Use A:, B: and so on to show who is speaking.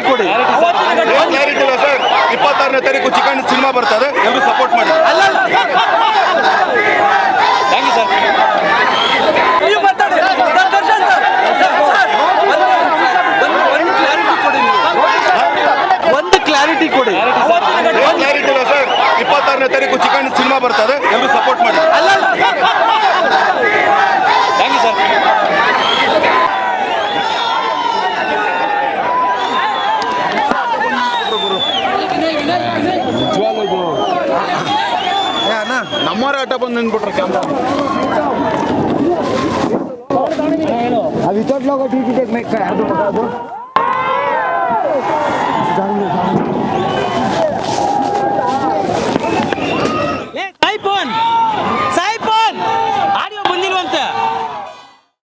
A: Guarantee ಕೊಡಿ. Guarantee ಇಲ್ಲ sir ಇಪ್ಪತ್ತಾರನೇ ತಾರೀಕು ಚಿಕನ್ ಸಿನಿಮಾ ಬರ್ತದೆ ಎಲ್ಲರೂ ಸಪೋರ್ಟ್ ಮಾಡಿ.
B: ಒಂದು ಕ್ಲಾರಿಟಿ ಕೊಡಿ.
A: ಗ್ಯಾರಂಟಿ ಇಲ್ಲ ಸರ್ ಇಪ್ಪತ್ತಾರನೇ ತಾರೀಕು ಚಿಕನ್ ಸಿನಿಮಾ ಬರ್ತದೆ ಎಲ್ಲರೂ ಸಪೋರ್ಟ್ ಮಾಡಿ.
C: ನಿಜವಾಗ್ಲೂ ಇದು ಅಣ್ಣ
A: ನಮ್ಮವರ ಆಟ ಬಂದು ನಿಂದ್ಬಿಟ್ರೆ ಕ್ಯಾಮ್ರಾ
D: ಅದು without logo T T take make ಅದು ಅದು ಐಫೋನ್